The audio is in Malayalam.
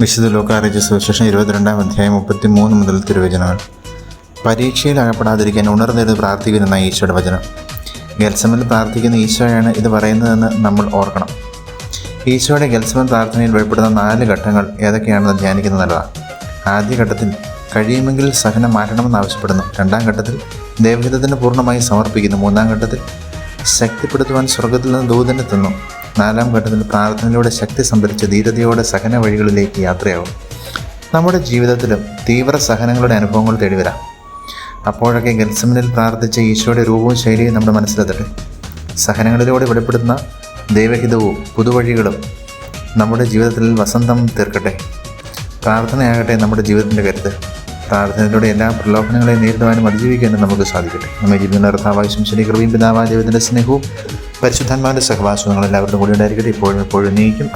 വിശുദ്ധ ലോകാരോഗ്യ സുവിശേഷം ഇരുപത്തിരണ്ടാം അധ്യായം മുപ്പത്തി മൂന്ന് മുതൽ തിരുവചനങ്ങൾ. പരീക്ഷയിൽ അകപ്പെടാതിരിക്കാൻ ഉണർന്നിരുന്ന് പ്രാർത്ഥിക്കുന്ന ഈശോയുടെ വചനം. ഗൽസമിൽ പ്രാർത്ഥിക്കുന്ന ഈശോയാണ് ഇത് പറയുന്നതെന്ന് നമ്മൾ ഓർക്കണം. ഈശോയുടെ ഗൽസമൻ പ്രാർത്ഥനയിൽ വെളിപ്പെടുന്ന നാല് ഘട്ടങ്ങൾ ഏതൊക്കെയാണെന്ന് ധ്യാനിക്കുന്നത് നല്ലതാണ്. ആദ്യ ഘട്ടത്തിൽ കഴിയുമെങ്കിൽ സഹനം മാറ്റണമെന്ന് ആവശ്യപ്പെടുന്നു. രണ്ടാം ഘട്ടത്തിൽ ദൈവഹിതത്തിന് പൂർണമായി സമർപ്പിക്കുന്നു. മൂന്നാം ഘട്ടത്തിൽ ശക്തിപ്പെടുത്തുവാൻ സ്വർഗത്തിൽ നിന്ന് ദൂതനെത്തുന്നു നാലാം ഘട്ടത്തിൽ പ്രാർത്ഥനയിലൂടെ ശക്തി സംഭരിച്ച് ധീരതയോടെ സഹന വഴികളിലേക്ക് യാത്രയാവും. നമ്മുടെ ജീവിതത്തിലും തീവ്ര സഹനങ്ങളുടെ അനുഭവങ്ങൾ തേടി വരാം അപ്പോഴൊക്കെ ഗത്സമനിൽ പ്രാർത്ഥിച്ച ഈശോയുടെ രൂപവും ശൈലിയും നമ്മുടെ മനസ്സിലെത്തട്ടെ. സഹനങ്ങളിലൂടെ വെളിപ്പെടുത്തുന്ന ദൈവഹിതവും പുതുവഴികളും നമ്മുടെ ജീവിതത്തിൽ വസന്തം തീർക്കട്ടെ. പ്രാർത്ഥനയാകട്ടെ നമ്മുടെ ജീവിതത്തിന്റെ കരുത്ത്. പ്രാർത്ഥനയിലൂടെ എല്ലാ പ്രലോഭനങ്ങളെയും നേരിടുവാനും അതിജീവിക്കാനും നമുക്ക് സാധിക്കട്ടെ. നമ്മെ ജീവിക്കുന്ന കർത്താവായ ശനി കൃപയും പിതാവായ ദൈവത്തിന്റെ സ്നേഹവും പരിശുദ്ധാത്മാവിന്റെ സഹവാസവും നിങ്ങൾ എല്ലാവരുടെ കൂടി ഉണ്ടായിരിക്കട്ടെ. ഇപ്പോഴും എപ്പോഴും നീക്കും